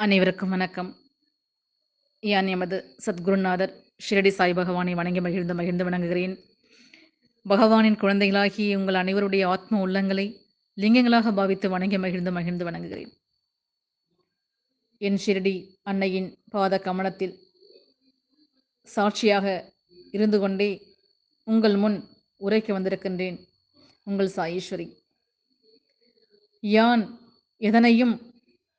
அனைவருக்கும் வணக்கம். யான் எமது சத்குருநாதர் ஷிரடி சாய் பகவானை வணங்கி மகிழ்ந்து மகிழ்ந்து வணங்குகிறேன். பகவானின் குழந்தைகளாகி உங்கள் அனைவருடைய ஆத்ம உள்ளங்களை லிங்கங்களாக பாவித்து வணங்கி மகிழ்ந்து மகிழ்ந்து வணங்குகிறேன். என் ஷிரடி அன்னையின் பாத கமலத்தில் சாட்சியாக இருந்து கொண்டே உங்கள் முன் உரைக்க வந்திருக்கின்றேன். உங்கள் சாயீஸ்வரி. யான் எதனையும்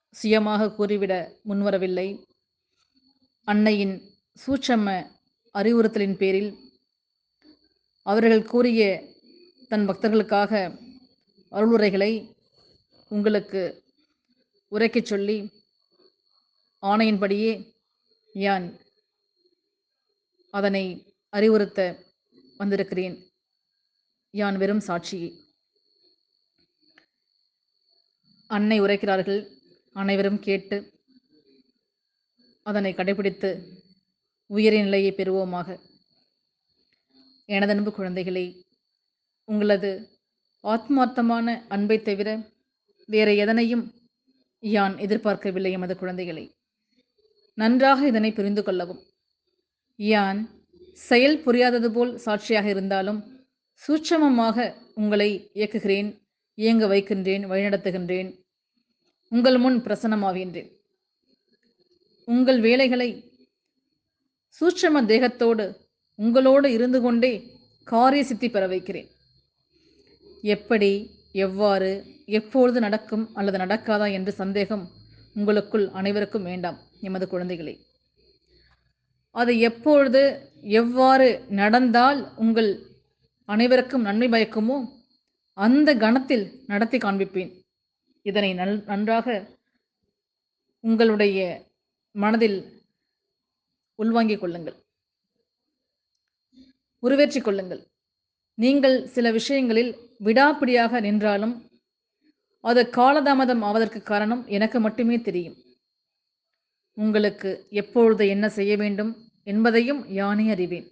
சுயமாக கூறிவிட முன்வரவில்லை. அன்னையின் சூட்சம அறிவுறுத்தலின் பேரில் அவர்கள் கூறிய தன் பக்தர்களுக்காக அருளுரைகளை உங்களுக்கு உரைக்கச் சொல்லி ஆணையின்படியே யான் அதனை அறிவுறுத்த வந்திருக்கிறேன். யான் வெறும் சாட்சியே. அன்னை உரைக்கிறார்கள். அனைவரும் கேட்டு அதனை கடைபிடித்து உயரிய நிலையை பெறுவோமாக. எனதன்பு குழந்தைகளே, உங்களது ஆத்மார்த்தமான அன்பைத் தவிர வேறு எதனையும் யான் எதிர்பார்க்கவில்லை எமது குழந்தைகளை நன்றாக இதனை புரிந்து கொள்ளவும். யான் செயல் புரியாதது போல் சாட்சியாக இருந்தாலும் சூட்சமமாக உங்களை இயக்குகிறேன், இயங்க வைக்கின்றேன், வழிநடத்துகின்றேன். உங்கள் முன் பிரசன்னமாகின்றேன். உங்கள் வேலைகளை சூட்சம தேகத்தோடு உங்களோடு இருந்து கொண்டே காரிய சித்தி பெற வைக்கிறேன். எப்படி, எவ்வாறு, எப்பொழுது நடக்கும் அல்லது நடக்காதா என்ற சந்தேகம் உங்களுக்குள் அனைவருக்கும் வேண்டாம் எமது குழந்தைகளே. அது எப்பொழுது, எவ்வாறு நடந்தால் உங்கள் அனைவருக்கும் நன்மை பயக்குமோ அந்த கணத்தில் நடத்தி காண்பிப்பேன். இதனை நல் நன்றாக உங்களுடைய மனதில் உள்வாங்கிக் கொள்ளுங்கள். உருவேற்றிக் கொள்ளுங்கள். நீங்கள் சில விஷயங்களில் விடாப்பிடியாக நின்றாலும் அது காலதாமதம் ஆவதற்கு காரணம் எனக்கு மட்டுமே தெரியும். உங்களுக்கு எப்பொழுது என்ன செய்ய வேண்டும் என்பதையும் யானே அறிவேன்.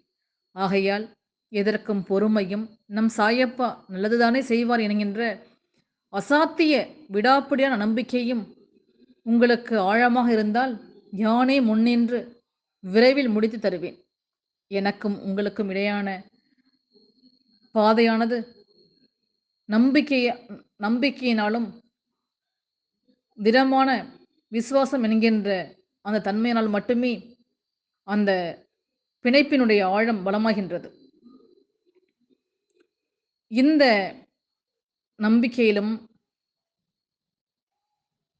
ஆகையால் எதற்கும் பொறுமையும் நம் சாயப்பா நல்லதுதானே செய்வார் என்கின்ற அசாத்திய விடாப்பிடியான நம்பிக்கையும் உங்களுக்கு ஆழமாக இருந்தால் யானே முன்னின்று விரைவில் முடித்து தருவேன். எனக்கும் உங்களுக்கும் இடையான பாதையானது நம்பிக்கைய நம்பிக்கையினாலும் திடமான விசுவாசம் என்கின்ற அந்த தன்மையினால் மட்டுமே அந்த பிணைப்பினுடைய ஆழம் பலமாகின்றது. இந்த நம்பிக்கையிலும்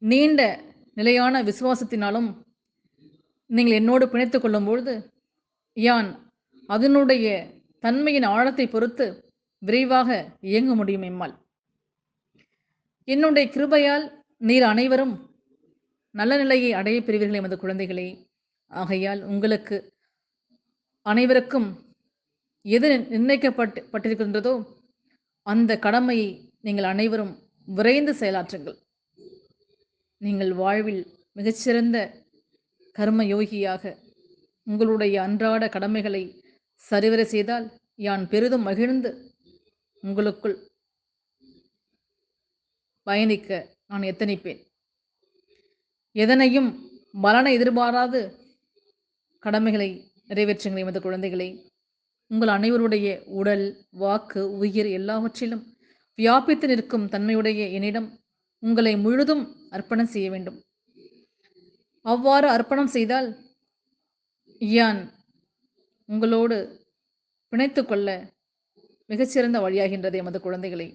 நீண்ட நிலையான விசுவாசத்தினாலும் நீங்கள் என்னோடு பிணைத்து கொள்ளும்பொழுது யான் அதனுடைய தன்மையின் ஆழத்தை பொறுத்து விரைவாக இயங்க முடியும் எம்மால். என்னுடைய கிருபையால் நீர் அனைவரும் நல்ல நிலையை அடைய பெறுவீர்கள் எமது குழந்தைகளே. ஆகையால் உங்களுக்கு அனைவருக்கும் எது நிர்ணயிக்கப்பட்டு பட்டிருக்கின்றதோ அந்த கடமையை நீங்கள் அனைவரும் விரைந்து செயலாற்றுங்கள். நீங்கள் வாழ்வில் மிகச்சிறந்த கர்ம யோகியாக உங்களுடைய அன்றாட கடமைகளை சரிவர செய்தால் யான் பெரிதும் மகிழ்ந்து உங்களுக்குள் பயணிக்க நான் எத்தனிப்பேன். எதனையும் பலனை எதிர்பாராது கடமைகளை நிறைவேற்றுங்கள் எமது குழந்தைகளை உங்கள் அனைவருடைய உடல், வாக்கு, உயிர் எல்லாவற்றிலும் வியாபித்து நிற்கும் தன்மையுடைய என்னிடம் உங்களை முழுதும் அர்ப்பணம் செய்ய வேண்டும். அவ்வாறு அர்ப்பணம் செய்தால் யான் உங்களோடு பிணைத்து கொள்ள மிகச்சிறந்த வழியாகின்றது எமது குழந்தைகளை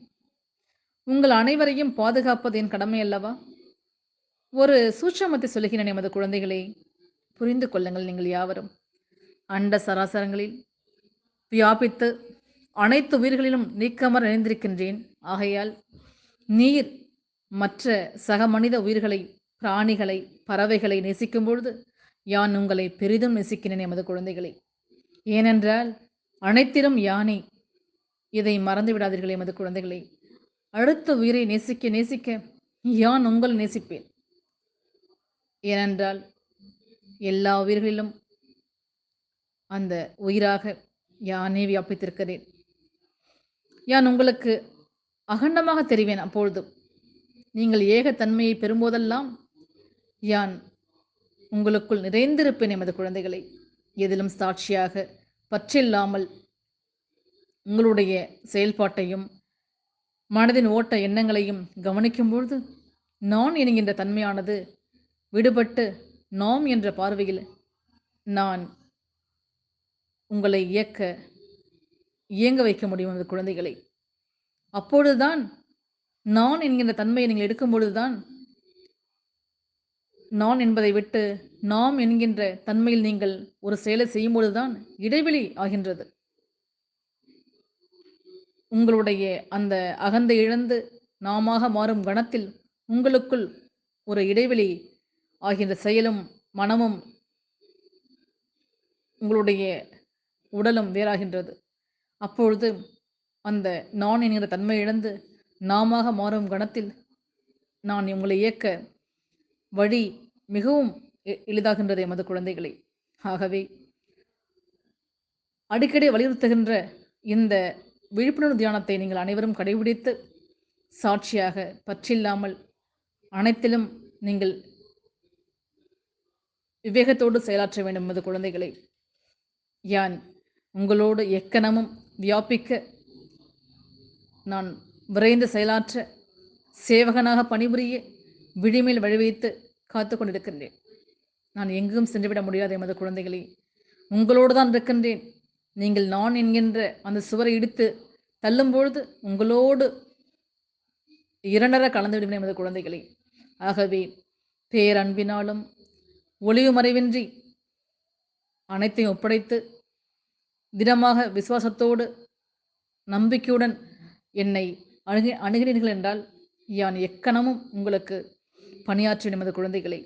உங்கள் அனைவரையும் பாதுகாப்பது என் கடமை அல்லவா? ஒரு சூட்சமத்தை சொல்கிறேன் எமது குழந்தைகளை புரிந்து கொள்ளுங்கள் நீங்கள் யாவரும். அண்ட சராசரங்களில் வியாபித்து அனைத்து உயிர்களிலும் நீக்கமர் இணைந்திருக்கின்றேன் ஆகையால் நீர் மற்ற சக மனித உயிர்களை, பிராணிகளை, பறவைகளை நேசிக்கும் பொழுது யான் உங்களை பெரிதும் நேசிக்கிறேன் எமது குழந்தைகளை ஏனென்றால் அனைத்திலும் யானை இதை மறந்து விடாதீர்கள் எமது குழந்தைகளை அடுத்த உயிரை நேசிக்க நேசிக்க யான் உங்கள் நேசிப்பேன். ஏனென்றால் எல்லா உயிர்களிலும் அந்த உயிராக யானே வியாபித்திருக்கிறேன். யான் உங்களுக்கு அகண்டமாக தெரிவேன் அப்பொழுது. நீங்கள் ஏகத்தன்மையை பெறும்போதெல்லாம் யான் உங்களுக்குள் நிறைந்திருப்பேன் எமது குழந்தைகளை எதிலும் சாட்சியாக பற்றில்லாமல் உங்களுடைய செயல்பாட்டையும் மனதின் ஓட்ட எண்ணங்களையும் கவனிக்கும் பொழுது நான் என்கின்ற தன்மையானது விடுபட்டு நாம் என்ற பார்வையில் நான் உங்களை இயக்க இயங்க வைக்க முடியும் அந்த குழந்தைகளை அப்பொழுதுதான் நான் என்கின்ற தன்மையை நீங்கள் எடுக்கும் பொழுதுதான் நான் என்பதை விட்டு நாம் என்கின்ற தன்மையில் நீங்கள் ஒரு செயலை செய்யும் பொழுதுதான் இடைவெளி ஆகின்றது. உங்களுடைய அந்த அகந்தை இழந்து நாமாக மாறும் கணத்தில் உங்களுக்குள் ஒரு இடைவெளி ஆகின்ற செயலும் மனமும் உங்களுடைய உடலும் வேறாகின்றது. அப்பொழுது அந்த நான் என்கிற தன்மை இழந்து நாமாக மாறும் கணத்தில் நான் உங்களை இயக்க வழி மிகவும் எ- எளிதாகின்றது எமது குழந்தைகளை. ஆகவே அடிக்கடி வலியுறுத்துகின்ற இந்த விழிப்புணர்வு தியானத்தை நீங்கள் அனைவரும் கடைபிடித்து சாட்சியாக பற்றில்லாமல் அனைத்திலும் நீங்கள் விவேகத்தோடு செயலாற்ற வேண்டும் எமது குழந்தைகளை. யான் உங்களோடு எக்கணமும் வியாபிக்க நான் விரைந்து செயலாற்ற சேவகனாக பணிபுரிய விழிமேல் வழிவைத்து காத்து கொண்டிருக்கின்றேன். நான் எங்கும் சென்றுவிட முடியாது எமது குழந்தைகளே. உங்களோடு தான் இருக்கின்றேன். நீங்கள் நான் என்கின்ற அந்த சுவரை இடித்து தள்ளும்பொழுது உங்களோடு இரண்டர கலந்து எமது குழந்தைகளே. ஆகவே பேரன்பினாலும் ஒளிவு மறைவின்றி அனைத்தையும் ஒப்படைத்து திடமாக விசுவாசத்தோடு நம்பிக்கையுடன் என்னை அணுகி அணுகினீர்கள் என்றால் யான் எக்கணமும் உங்களுக்கு பணியாற்றும் எமது குழந்தைகளை.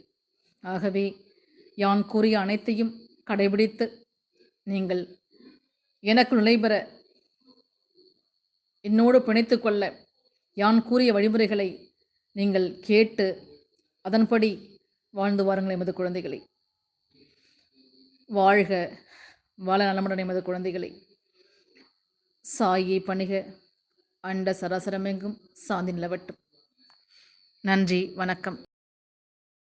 ஆகவே யான் கூறிய அனைத்தையும் கடைபிடித்து நீங்கள் எனக்கு நுழைபெற என்னோடு பிணைத்து கொள்ள யான் கூறிய வழிமுறைகளை நீங்கள் கேட்டு அதன்படி வாழ்ந்து வாருங்கள் எமது குழந்தைகளை. வாழ்க வாழ நலமுடன் எமது குழந்தைகளை. சாயை பணிக அண்ட சராசரமெங்கும் சாந்தி நிலவட்டும். நன்றி வணக்கம்.